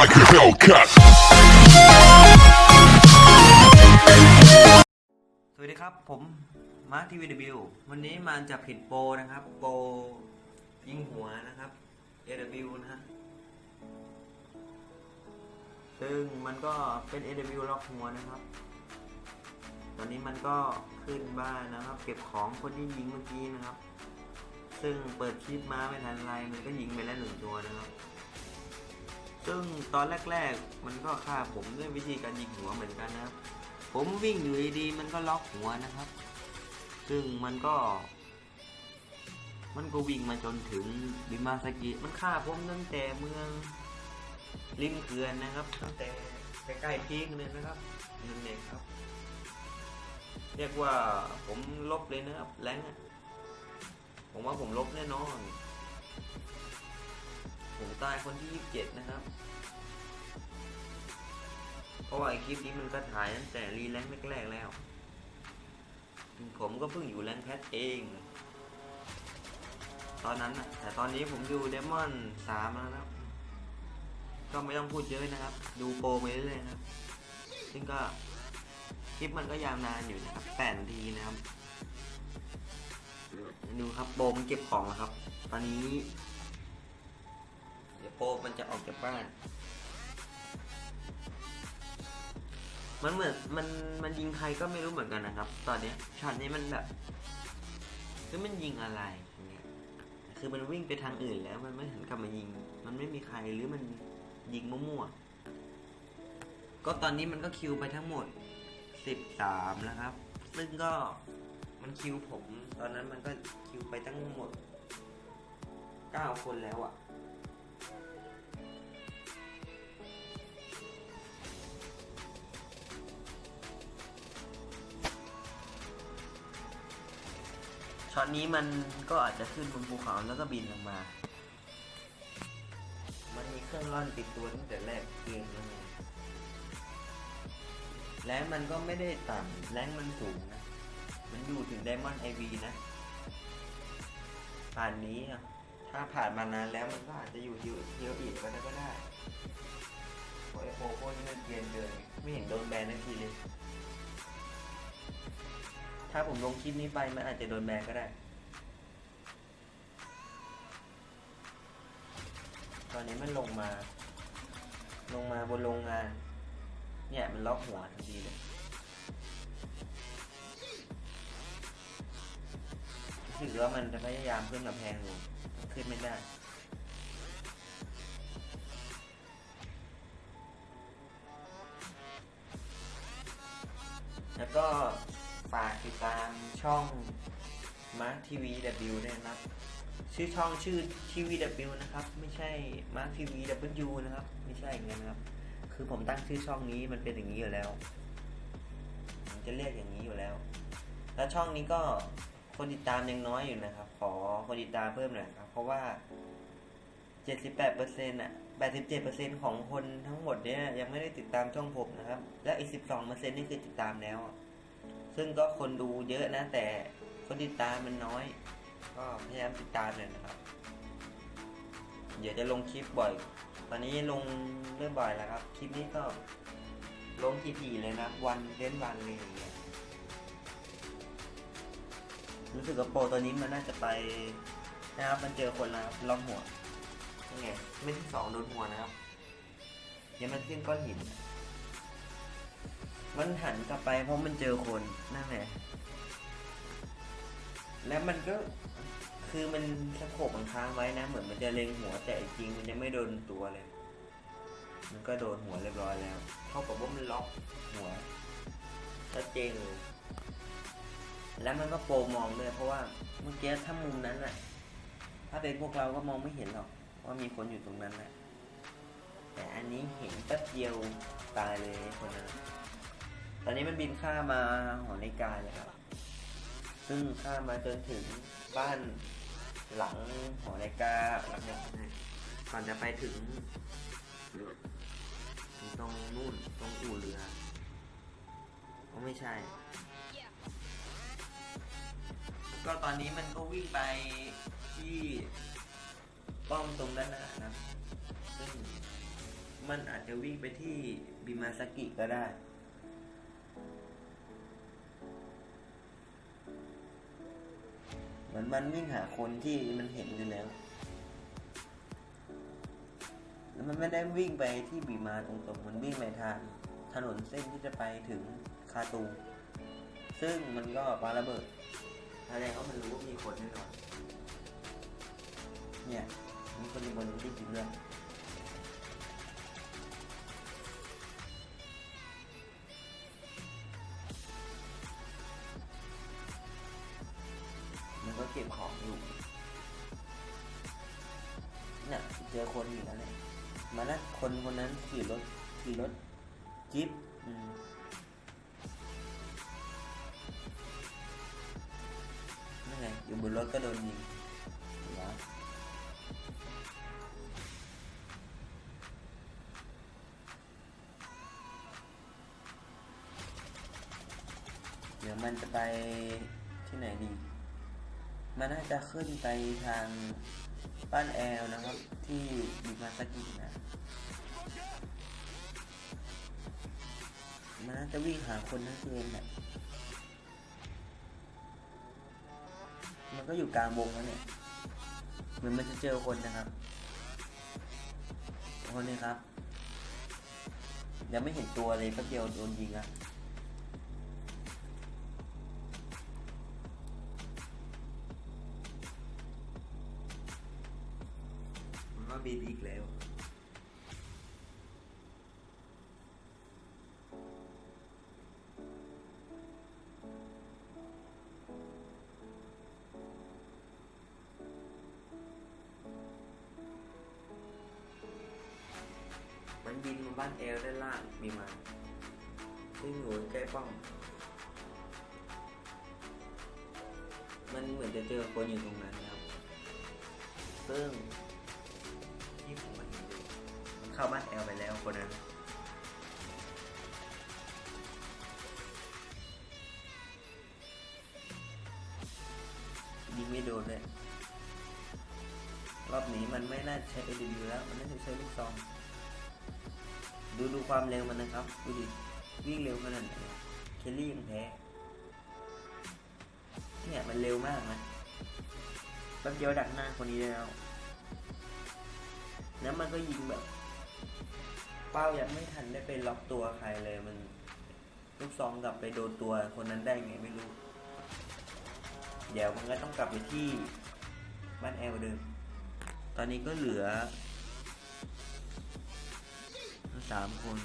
like a Hellcat. สวัสดีครับ ผมมาร์คทีวีดิววันนี้มาจะผิดโปรนะครับ โปรยิงหัวนะครับ AW นะฮะซึ่งมันก็เป็น AW ล็อกหัวนะครับ ตอนนี้มันก็ขึ้นบ้านนะครับ เก็บของคนที่ยิงเมื่อกี้นะครับ ซึ่งเปิดคลิปมาไม่ทันไรมันก็ยิงไปแล้วหนึ่งตัวนะครับ ซึ่งตอนแรกๆ มันก็ฆ่าผมด้วยวิธีการยิงหัวเหมือนกันนะครับ ผมวิ่งอยู่ดีๆมันก็ล็อกหัวนะครับ ซึ่งมันก็ มันก็วิ่งมาจนถึงบิมาสกิ มันฆ่าผมตั้งแต่เมืองริมเขื่อนนะครับตั้งแต่ใกล้ๆพีกเลยนะครับนั่นเองครับ เรียกว่าผมลบเลยนะครับแรงผมว่าผมลบแน่นอน ผมตายคนที่ยี่สิบเจ็ดนะครับ เพราะว่าไอคลิปนี้มันก็ถ่ายตั้งแต่รีแลนด์แรกๆแล้ว ผมก็เพิ่งอยู่แลนด์แพทเอง ตอนนั้นนะแต่ตอนนี้ผมอยู่เดมอนสามแล้วนะครับ ก็ไม่ต้องพูดเยอะนะครับ ดูโปรไปเรื่อยๆนะครับ ซึ่งก็คลิปมันก็ยาวนานอยู่นะครับแปดนาทีนะครับ ดูครับโปรมันเก็บของแล้วครับ ตอนนี้ ปมันจะออกจากบ้าน มันเหมือนมันมันยิงใครก็ไม่รู้เหมือนกันนะครับ ตอนนี้ช็อตนี้มันแบบคือมันยิงอะไรเงี้ยคือมันวิ่งไปทางอื่นแล้วมันไม่หันกลับมายิง มันไม่มีใครหรือมันยิงมั่วๆก็ตอนนี้มันก็คิวไปทั้งหมดสิบสามแล้วครับ ซึ่งก็มันคิวผม ตอนนั้นมันก็คิวไปทั้งหมดเก้าคนแล้วอะ่ะ ช็อตนี้มันก็อาจจะขึ้นบนภูเขาแล้วก็บินลงมา มันมีเครื่องร่อนติดตัวตั้งแต่แรกเกมแล้วไงแรงมันก็ไม่ได้ต่ำแรงมันสูงนะ มันอยู่ถึงไดมอนด์ไอวีนะ ผ่านนี้อะถ้าผ่านมานานแล้วมันก็อาจจะอยู่เยอะเยอะอีกก็ได้ก็ได้โอ้ยโปโป้นี่มันเกรียนเกินไม่เห็นโดนแบนนาทีเลย ถ้าผมลงคลิปนี้ไปมันอาจจะโดนแบนก็ได้ ตอนนี้มันลงมา ลงมาบนโรงงาน เนี่ยมันล็อกหัวทันทีเลยรู้สึกว่ามันจะพยายามขึ้นกำแพงอยู่ขึ้นไม่ได้แล้วก็ ฝากติดตามช่อง Mark TV W ด้วยนะครับ ชื่อช่องชื่อ TV W นะครับ ไม่ใช่ Mark TV W นะครับ ไม่ใช่อย่างนั้นนะครับ คือผมตั้งชื่อช่องนี้มันเป็นอย่างนี้อยู่แล้วผมจะเรียกอย่างนี้อยู่แล้ว แล้วช่องนี้ก็คนติดตามยังน้อยอยู่นะครับ ขอคนติดตามเพิ่มหน่อยครับ เพราะว่า 78%อะ87%ของคนทั้งหมดเนี่ยยังไม่ได้ติดตามช่องผมนะครับ และอีก 12%นี่คือติดตามแล้ว ซึ่งก็คนดูเยอะนะ แต่คนติดตามมันน้อย ก็พยายามติดตามหน่อยนะครับ เดี๋ยวจะลงคลิปบ่อย ตอนนี้ลงเริ่มบ่อยแล้วครับ คลิปนี้ก็ลงทีๆเลยนะ วันเว้นวันเลยอย่างเงี้ยรู้สึกว่าโปรตัวนี้มันน่าจะไปนะครับ มันเจอคนแล้วล็อกหัวนี่ไงไม่ที่สองโดนหัวนะครับยังมันขึ้นก้อนหิน มันหันกลับไปเพราะมันเจอคนนั่นแหละ แล้วมันก็คือมันสะโขบมันค้างไว้นะ เหมือนมันจะเล็งหัวแต่จริงมันยังไม่โดนตัวเลย มันก็โดนหัวเรียบร้อยแล้ว เท่ากับว่ามันล็อกหัวชัดเจนเลยแล้วมันก็โปรมองด้วยเพราะว่าเมื่อกี้ถ้ามุมนั้นอะถ้าเป็นพวกเราก็มองไม่เห็นหรอก ว่ามีคนอยู่ตรงนั้นแหละแต่อันนี้เห็นแป๊บเดียวตายเลยคนนั้น ตอนนี้มันบินข้ามมาหอนาฬิกาเลยครับ ซึ่งข้ามมาจนถึงบ้านหลังหอนาฬิกาหลังเนี่ยก่อนจะไปถึงถึงตรงนู่นตรงอู่เรือก็ไม่ใช่ ก็ตอนนี้มันก็วิ่งไปที่ป้อมตรงด้านหน้านะซึ่งมันอาจจะวิ่งไปที่บิมาซากิก็ได้ มือนมันวิ่งหาคนที่มันเห็นอยู่แล้ว แล้วมันไม่ได้วิ่งไปที่บีมาตรงๆ มันวิ่งไปทางถนนเส้นที่จะไปถึงคาตู ซึ่งมันก็ปาระเบิดแสดงว่ามันรู้ว่ามีคนแน่นอน เนี่ย มีคนอยู่บนที่จริงด้วย เนี่ยเจอคนอยู่แล้วเนี่ยมาแล้วคนคนนั้นขี่รถขี่รถจิ๊บอืมนั่นไงอยู่บนรถก็โดนยิงเหรอเดี๋ยวมันจะไปที่ไหนดี มันน่าจะขึ้นไปทาง บ้านแอลนะครับที่บิมาสกินะมันน่าจะวิ่งหาคนทั้งคืนแหละมันก็อยู่กลางวงแล้วเนี่ย เหมือนมันจะเจอคนนะครับ คนนี้ครับ ยังไม่เห็นตัวเลยแป๊บเดียวโดนยิงอะ นอีกแล้ว มันบินมาบ้านเอลด้านล่างมีมาซึ่งอยู่ใกล้ป้อมมันเหมือนจะเจอคนอยู่ตรงนั้นนะครับซึ่ง ที่ผมมันอยู่มันเข้าบ้านแอลไปแล้วคนนั้นยิงไม่โดนเลย รอบนี้มันไม่น่าใช้ AW แล้ว มันน่าจะใช้ลูกซอง ดูดูความเร็วมันนะครับ ดูดิ วิ่งเร็วขนาดไหนเคลลี่ยังแพ้ เนี่ยมันเร็วมากนะแป๊บเดียวดักหน้าคนนี้ได้แล้ว แล้วมันก็ยิงแบบ เป้ายังไม่ทันได้ไปล็อกตัวใครเลยมัน ลูกซองกลับไปโดนตัวคนนั้นได้ไงไม่รู้ เดี๋ยวมันก็ต้องกลับไปที่บ้านแอลเดิม ตอนนี้ก็เหลือสามคน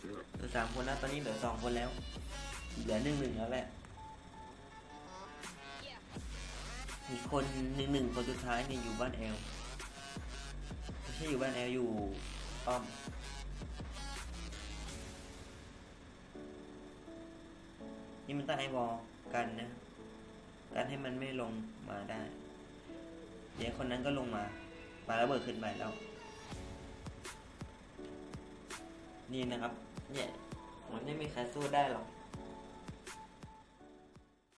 เหลือสามคนแล้วตอนนี้เหลือสองคนแล้ว เหลือหนึ่งหนึ่งแล้วแหละ อีกคนหนึ่งหนึ่งคนสุดท้ายเนี่ยอยู่บ้านแอลไม่ใช่อยู่บ้านแอลอยู่ป้อมนี่มันตั้งไอวอลกันนะกันให้มันไม่ลงมาได้ เดี๋ยวคนนั้นก็ลงมาปาระเบิดขึ้นไปแล้ว นี่นะครับเนี่ยมันไม่มีใครสู้ได้หรอก